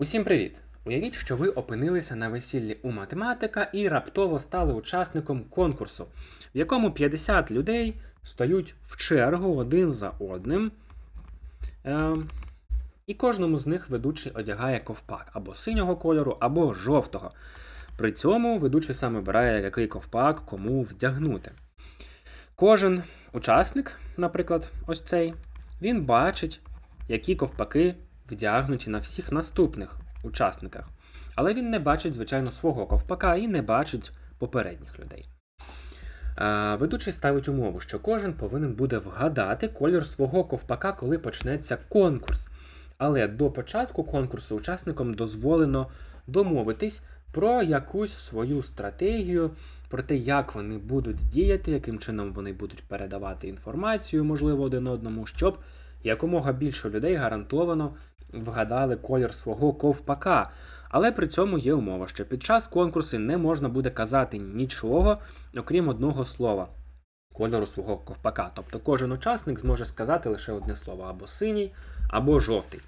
Усім привіт! Уявіть, що ви опинилися на весіллі у математика і раптово стали учасником конкурсу, в якому 50 людей стають в чергу один за одним. Е, і кожному з них ведучий одягає ковпак або синього кольору, або жовтого. При цьому ведучий сам обирає, який ковпак кому вдягнути. Кожен учасник, наприклад, ось цей, він бачить, які ковпаки вдягнуті на всіх наступних учасниках. Але він не бачить, звичайно, свого ковпака і не бачить попередніх людей. Ведучий ставить умову, що кожен повинен буде вгадати колір свого ковпака, коли почнеться конкурс. Але до початку конкурсу учасникам дозволено домовитись про якусь свою стратегію, про те, як вони будуть діяти, яким чином вони будуть передавати інформацію, можливо, один одному, щоб якомога більше людей гарантовано вгадали колір свого ковпака. Але при цьому є умова, що під час конкурсу не можна буде казати нічого, окрім одного слова кольору свого ковпака. Тобто кожен учасник зможе сказати лише одне слово або синій, або жовтий.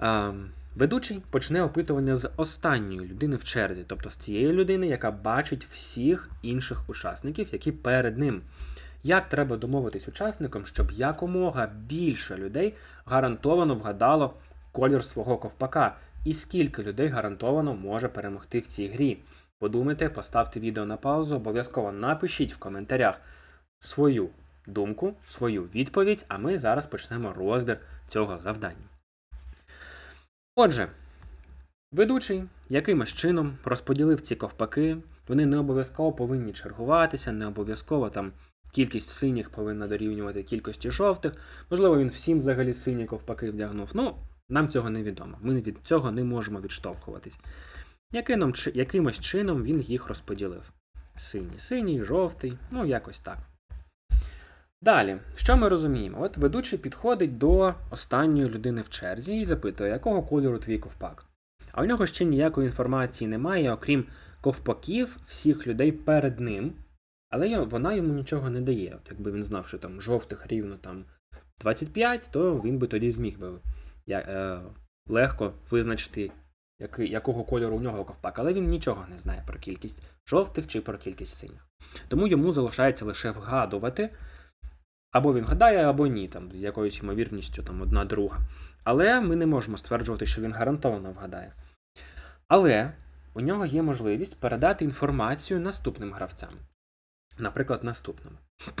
Ем, Ведучий почне опитування з останньої людини в черзі, тобто з цієї людини, яка бачить всіх інших учасників, які перед ним. Як треба домовитись учасникам, щоб якомога більше людей гарантовано вгадало колір свого ковпака, і скільки людей гарантовано може перемогти в цій грі? Подумайте, поставте відео на паузу, обов'язково напишіть в коментарях свою думку, свою відповідь, а ми зараз почнемо розбір цього завдання. Отже, ведучий якимось чином розподілив ці ковпаки. Вони не обов'язково повинні чергуватися, не обов'язково там кількість синіх повинна дорівнювати кількості жовтих. Можливо, він всім взагалі сині ковпаки вдягнув. Ну, нам цього не відомо. Ми від цього не можемо відштовхуватись. Яким, якимось чином він їх розподілив. Синій, синій, жовтий, ну якось так. Далі, що ми розуміємо? От ведучий підходить до останньої людини в черзі і запитує, якого кольору твій ковпак. А у нього ще ніякої інформації немає, окрім ковпаків всіх людей перед ним, але вона йому нічого не дає. От якби він знав, що там жовтих рівно там 25, то він би тоді зміг би я, е, легко визначити, який, якого кольору у нього ковпак, але він нічого не знає про кількість жовтих чи про кількість синіх. Тому йому залишається лише вгадувати. Або він гадає, або ні, там, з якоюсь ймовірністю там, одна друга. Але ми не можемо стверджувати, що він гарантовано вгадає. Але у нього є можливість передати інформацію наступним гравцям. Наприклад, наступному.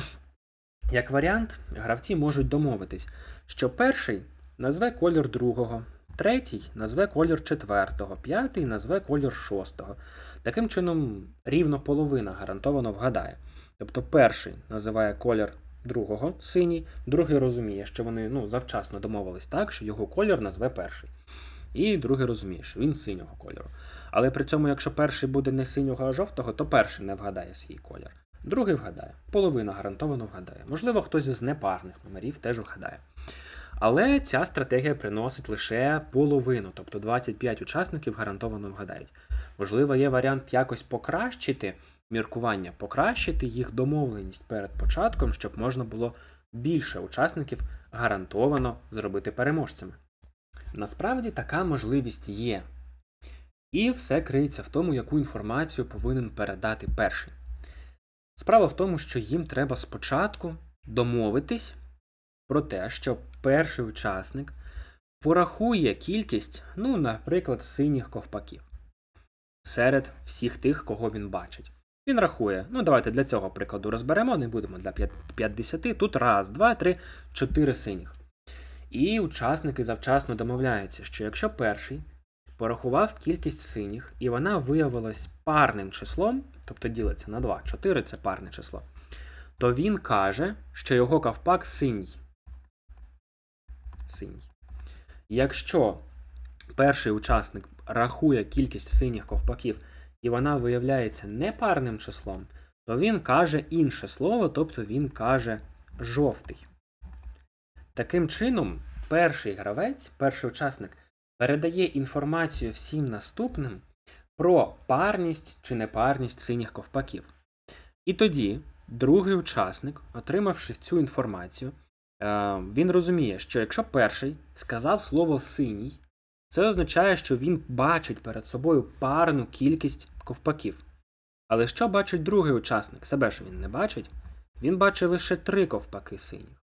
Як варіант, гравці можуть домовитись, що перший назве колір другого, третій назве колір четвертого, п'ятий назве колір шостого. Таким чином, рівно половина гарантовано вгадає. Тобто перший називає колір другого синій, другий розуміє, що вони ну, завчасно домовились так, що його колір назве перший. І другий розуміє, що він синього кольору. Але при цьому, якщо перший буде не синього, а жовтого, то перший не вгадає свій колір. Другий вгадає, половина гарантовано вгадає. Можливо, хтось з непарних номерів теж вгадає. Але ця стратегія приносить лише половину, тобто 25 учасників гарантовано вгадають. Можливо, є варіант якось покращити міркування, покращити їх домовленість перед початком, щоб можна було більше учасників гарантовано зробити переможцями. Насправді така можливість є. І все криється в тому, яку інформацію повинен передати перший. Справа в тому, що їм треба спочатку домовитись про те, що перший учасник порахує кількість, ну, наприклад, синіх ковпаків серед всіх тих, кого він бачить. Він рахує, ну давайте для цього прикладу розберемо, не будемо для 50. Тут раз, два, три, чотири синіх. І учасники завчасно домовляються, що якщо перший порахував кількість синіх, і вона виявилась парним числом, тобто ділиться на 2, 4 це парне число, то він каже, що його ковпак синій. Синій. Якщо перший учасник рахує кількість синіх ковпаків, і вона виявляється непарним числом, то він каже інше слово, тобто він каже жовтий. Таким чином, перший гравець, перший учасник, передає інформацію всім наступним про парність чи непарність синіх ковпаків. І тоді другий учасник, отримавши цю інформацію, е, він розуміє, що якщо перший сказав слово синій, Це означає, що він бачить перед собою парну кількість ковпаків. Але що бачить другий учасник? Себе ж він не бачить. Він бачить лише три ковпаки синіх.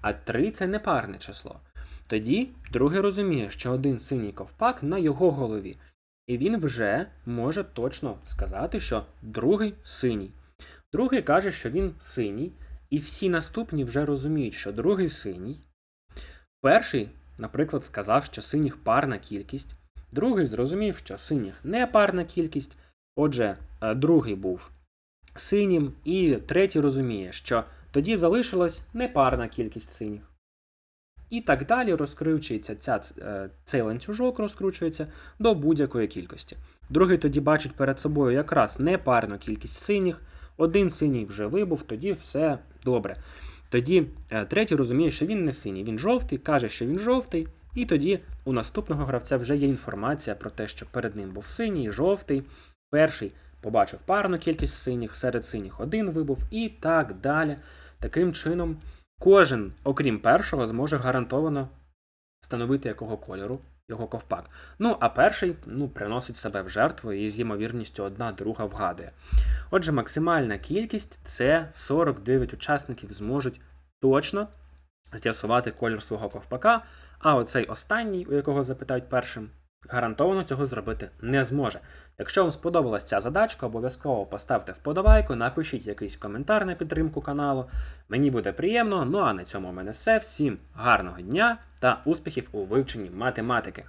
А три це не парне число. Тоді другий розуміє, що один синій ковпак на його голові. І він вже може точно сказати, що другий синій. Другий каже, що він синій, і всі наступні вже розуміють, що другий синій. Перший, наприклад, сказав, що синіх парна кількість. Другий зрозумів, що синіх не парна кількість. Отже, е, другий був синім, і третій розуміє, що тоді залишилась непарна кількість синіх. І так далі розкручується ця, е, цей ланцюжок розкручується до будь-якої кількості. Другий тоді бачить перед собою якраз непарну кількість синіх, один синій вже вибув, тоді все добре. Тоді е, третій розуміє, що він не синій, він жовтий, каже, що він жовтий, і тоді у наступного гравця вже є інформація про те, що перед ним був синій, жовтий. Перший побачив парну кількість синіх, серед синіх один вибув, і так далі. Таким чином, кожен, окрім першого, зможе гарантовано встановити якого кольору його ковпак. Ну, а перший ну, приносить себе в жертву і з ймовірністю одна друга вгадує. Отже, максимальна кількість це 49 учасників зможуть точно з'ясувати колір свого ковпака, а оцей останній, у якого запитають першим, гарантовано цього зробити не зможе. Якщо вам сподобалась ця задачка, обов'язково поставте вподобайку, напишіть якийсь коментар на підтримку каналу. Мені буде приємно. Ну а на цьому в мене все. Всім гарного дня та успіхів у вивченні математики.